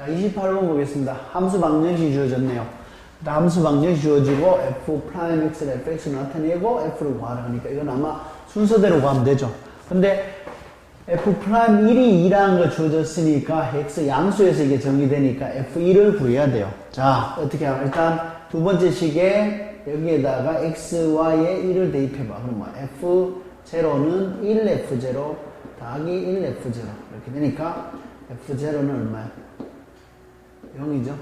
자, 28번 보겠습니다. 함수 방정식이 주어졌네요. 함수 방정식이 주어지고 f 프라임 x를 fx로 나타내고 f를 구하라 하니까 이건 아마 순서대로 구하면 되죠. 근데 f 프라임 1이 2라는 거 주어졌으니까 x 양수에서 이게 정리되니까 f1을 구해야 돼요. 자, 어떻게 하면 일단 두 번째 식에 여기에다가 x, y에 1을 대입해봐. 그러면 f0는 1f0 더하기 1f0 이렇게 되니까 f0는 얼마야? 0이죠.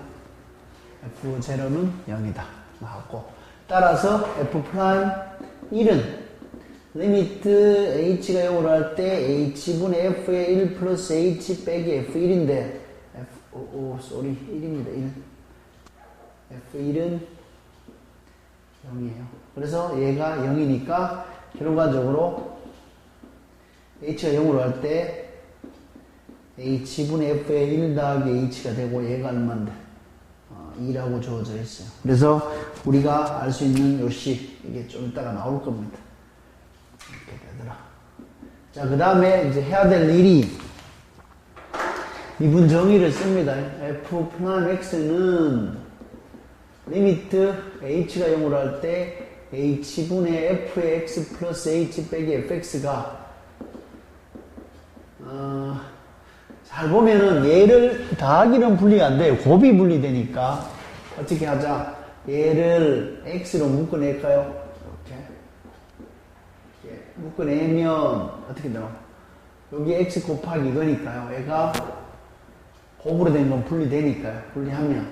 F0는 0이다. 나왔고. 따라서 F 프라임 1은 리미트 H가 0으로 할 때 H분의 F의 1 플러스 H 빼기 F1인데 F, 오, 오, 쏘리. 1입니다. 1. F1은 0이에요. 그래서 얘가 0이니까 결과적으로 H가 0으로 할때 H분의 F의 1 더하기 H가 되고 얘가 얼마인데? 어, 2라고 주어져 있어요. 그래서 우리가 알 수 있는 요식 이게 좀 이따가 나올 겁니다. 이렇게 되더라. 자, 그 다음에 이제 해야 될 일이 미분 정의를 씁니다. F 프라임 X는 리미트 H가 0으로 할 때 H분의 F의 X 플러스 H 빼기 FX가 어, 잘 보면은 얘를 더하기는 분리가 안 돼요. 곱이 분리되니까 어떻게 하자? 얘를 x로 묶어낼까요? 이렇게. 묶어내면 어떻게 되나? 여기 x 곱하기 이거니까요. 얘가 곱으로 된 건 분리되니까요. 분리하면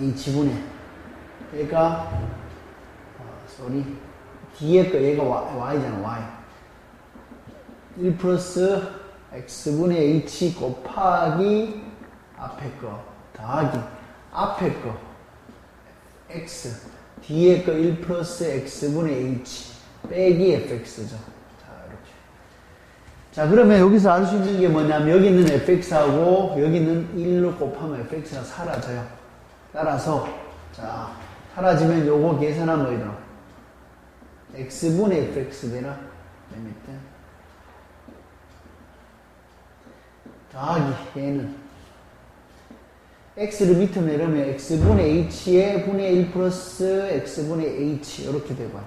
이 지분에 얘가 어, 쏘리 뒤에 거 얘가 y잖아 y 1 플러스 x분의 h 곱하기 앞에 거 더하기 앞에 거 x 뒤에 거 1 플러스 x분의 h 빼기 fx죠. 자 이렇게. 자 그러면 여기서 알 수 있는 게 뭐냐면 여기 있는 fx하고 여기 있는 1로 곱하면 fx가 사라져요. 따라서 자 사라지면 요거 계산하면 뭐 이러나 x분의 fx 되나? 리미트 더하기 얘는 x를 밑으로 내려면 x분의 h에 분의 1 플러스 x분의 h 이렇게 되고.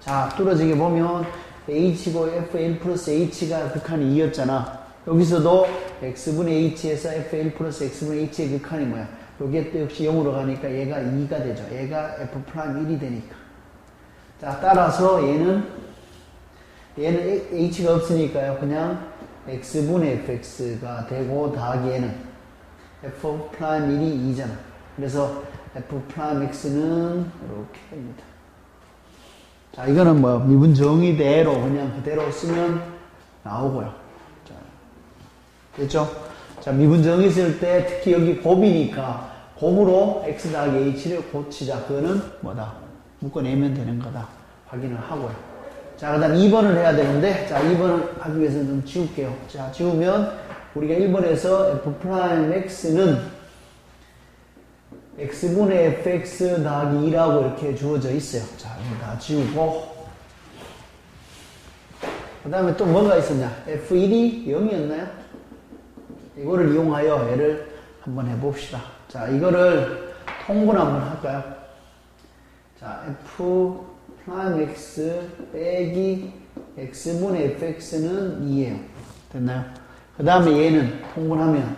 자 뚫어지게 보면 h고 f1 플러스 h가 극한이 2였잖아. 여기서도 x분의 h에서 f1 플러스 x분의 h의 극한이 뭐야? 여기에 또 역시 0으로 가니까 얘가 2가 되죠. 얘가 f 프라임 1이 되니까. 자 따라서 얘는 얘는 h가 없으니까요. 그냥 x분의 fx가 되고 더하기 얘는 f 프라임 1이 2잖아. 그래서 f 프라임 x는 이렇게 됩니다. 자, 이거는 뭐 미분 정의대로 그냥 그대로 쓰면 나오고요. 자, 됐죠? 자, 미분 정의 쓸 때 특히 여기 곱이니까 곱으로 x 더하기 h를 고치자. 그거는 뭐다? 묶어내면 되는 거다. 확인을 하고요. 자, 그 다음 2번을 해야 되는데, 자, 2번을 하기 위해서는 좀 지울게요. 자, 지우면 우리가 1번에서 f'x는 x분의 fx 더하기 2라고 이렇게 주어져 있어요. 자, 다 지우고. 그 다음에 또 뭔가 있었냐? f1이 0이었나요? 이거를 이용하여 얘를 한번 해봅시다. 자, 이거를 통분 한번 할까요? 자, f 프라임 x 빼기 x분의 fx는 2예요. 됐나요? 그 다음에 얘는 통분하면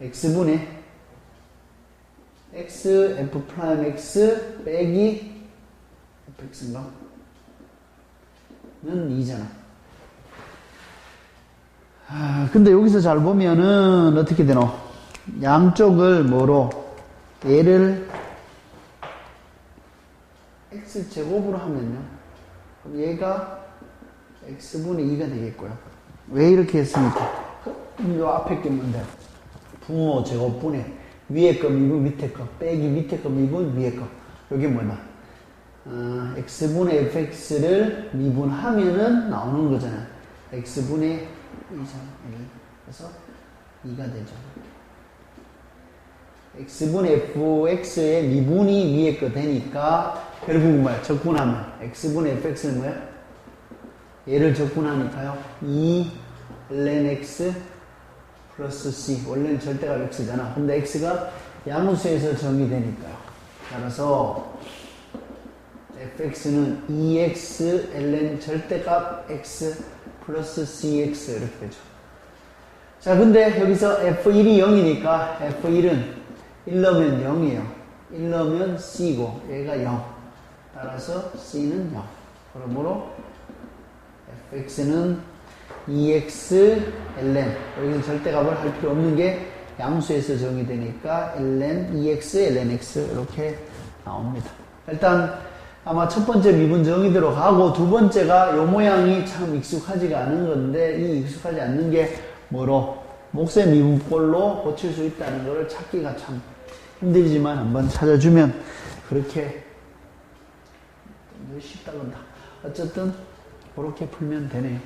x분의 x f 프라임 x 빼기 fx인가? 는 2잖아. 아, 근데 여기서 잘 보면은 어떻게 되노? 양쪽을 뭐로 얘를 x제곱으로 하면요. 그럼 얘가 x분의 2가 되겠고요. 왜 이렇게 했습니까? 이 앞에 게 뭔데? 부모 제곱분의 위에 거 미분 밑에 거 빼기 밑에 거 미분 위에 거 여기 뭐다? 어, x분의 fx를 미분하면은 나오는 거잖아. x분의 2잖아. 그래서 2가 되죠. X분의 fx의 미분이 위에 거 되니까 결국은 뭐야? 적분하면 x분의 fx는 뭐야? 얘를 적분하니까요. 2 ln x 플러스 c 원래는 절대값 x잖아. 근데 x가 양수에서 정의되니까요. 따라서 fx는 2x ln 절대값 x 플러스 cx 이렇게 되죠. 자, 근데 여기서 f1이 0이니까 f1은 1 넣으면 0이에요. 1 넣으면 c고 얘가 0. 따라서 c는 0. 그러므로 fx는 2x ln 여기서 절대값을 할 필요 없는 게 양수에서 정의되니까 ln 2x ln x 이렇게 나옵니다. 일단 아마 첫 번째 미분 정의대로 가고 두 번째가 요 모양이 참 익숙하지가 않은 건데 이 익숙하지 않는 게 뭐로 목세 미분꼴로 고칠 수 있다는 것을 찾기가 참 힘들지만 한번 찾아주면 그렇게 쉽다 건다. 어쨌든 그렇게 풀면 되네요.